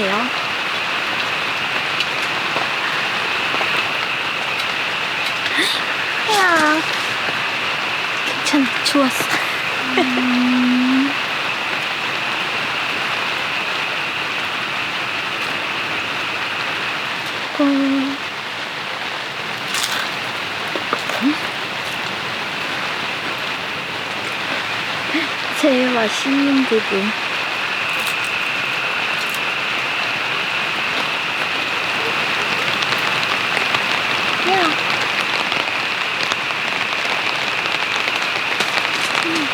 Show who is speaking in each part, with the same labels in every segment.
Speaker 1: 그럴싸한데요. 야, 괜찮아, 좋았어. 음. 어. 제일 맛있는 부분. 야. 음.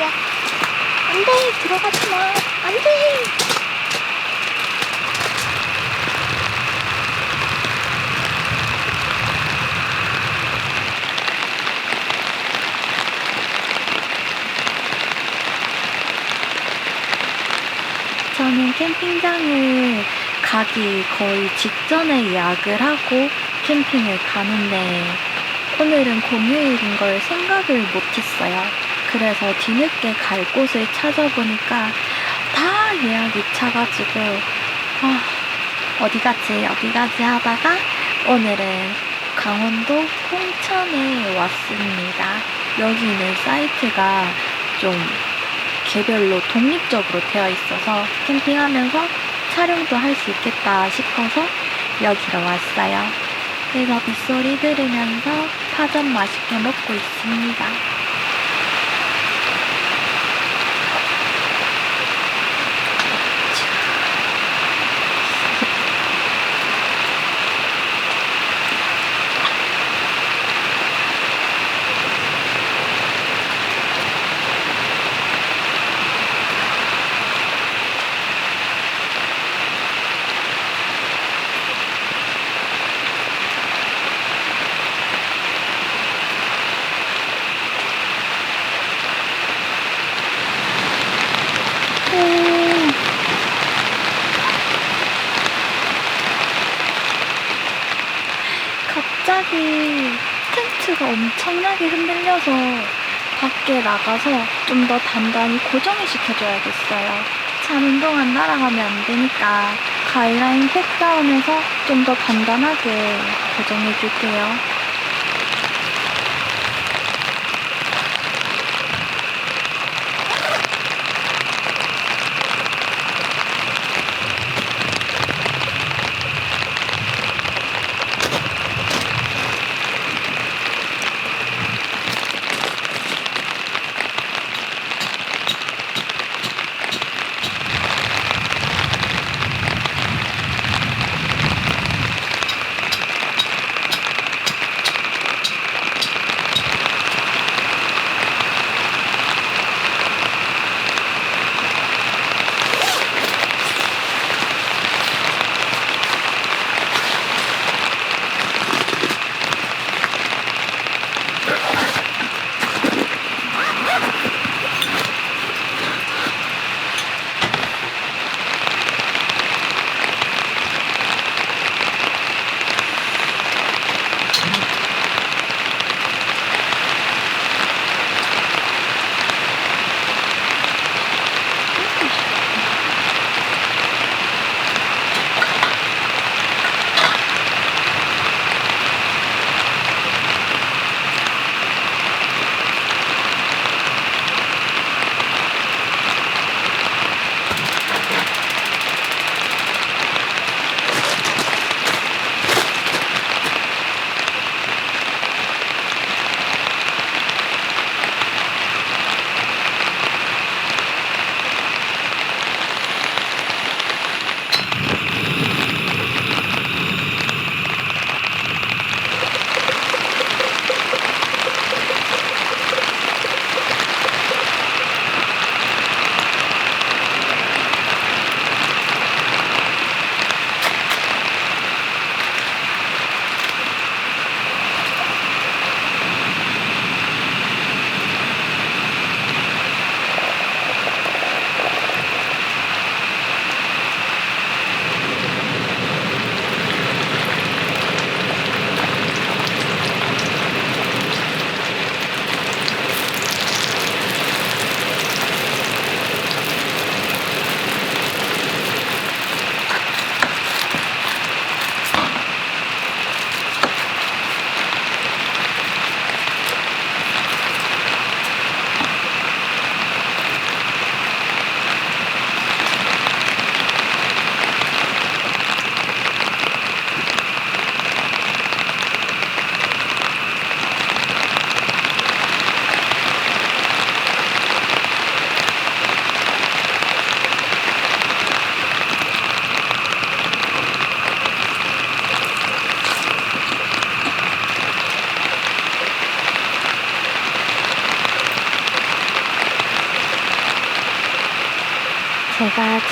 Speaker 1: 야, 안 돼, 들어가지 마. 안 돼. 저는 캠핑장을 가기 거의 직전에 예약을 하고 캠핑을 가는데 오늘은 공휴일인 걸 생각을 못했어요. 그래서 뒤늦게 갈 곳을 찾아보니까 다 예약이 차가지고 아, 어디 가지 어디 가지 하다가 오늘은 강원도 홍천에 왔습니다. 여기 있는 사이트가 좀 개별로 독립적으로 되어 있어서 캠핑하면서 촬영도 할 수 있겠다 싶어서 여기로 왔어요. 그래서 빗소리 들으면서 파전 맛있게 먹고 있습니다.
Speaker 2: 어차피 텐트가 엄청나게 흔들려서 밖에 나가서 좀 더 단단히 고정을 시켜줘야겠어요. 자는 동안 날아가면 안 되니까 가이라인 백다운해서 좀 더 단단하게 고정해줄게요.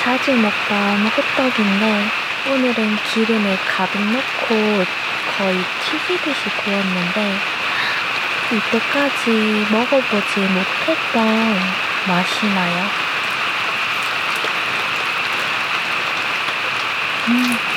Speaker 2: 자주 먹던 호떡인데 오늘은 기름을 가득 넣고 거의 튀기듯이 구웠는데 이때까지 먹어보지 못했던 맛이 나요. 음.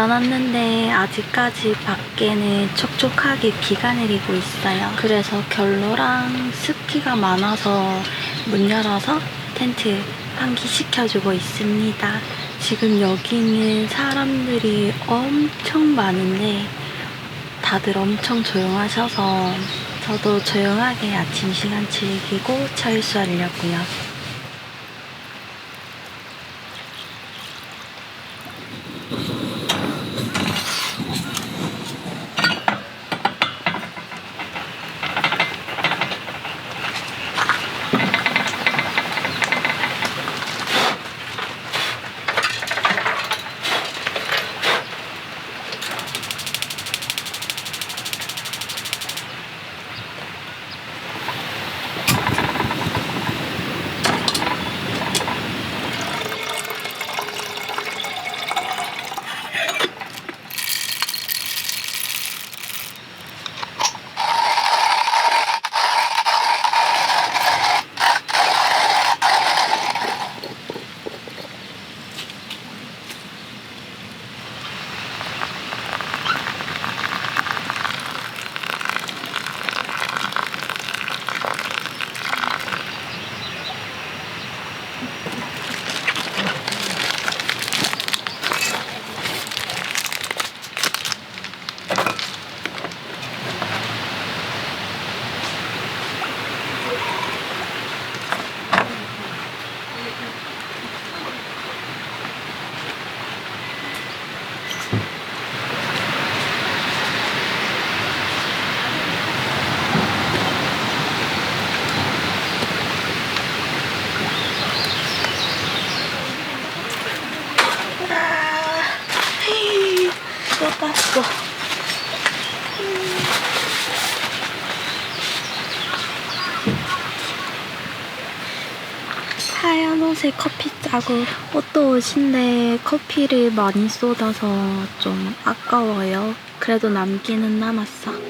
Speaker 2: 일어났는데 아직까지 밖에는 촉촉하게 비가 내리고 있어요. 그래서 결로랑 습기가 많아서 문 열어서 텐트 환기시켜주고 있습니다. 지금 여기는 사람들이 엄청 많은데 다들 엄청 조용하셔서 저도 조용하게 아침 시간 즐기고 철수하려고요. 옷에 커피 짜고 옷도 옷인데 커피를 많이 쏟아서 좀 아까워요. 그래도 남기는 남았어.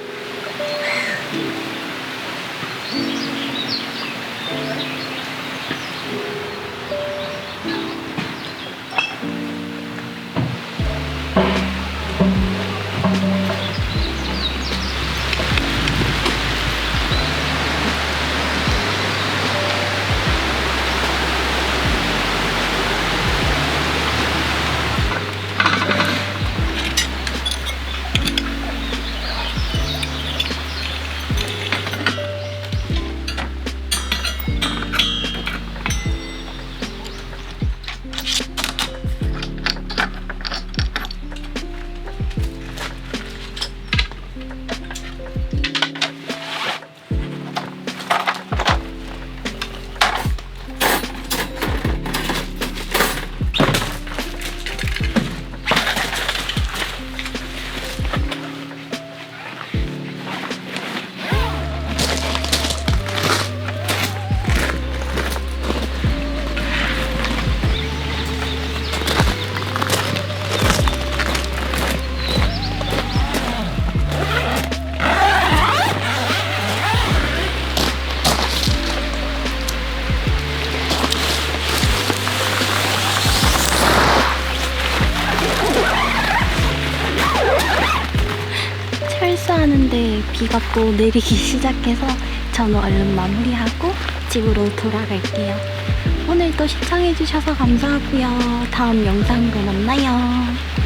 Speaker 2: 또 내리기 시작해서 저는 얼른 마무리하고 집으로 돌아갈게요. 오늘도 시청해주셔서 감사하고요. 다음 영상으로 만나요.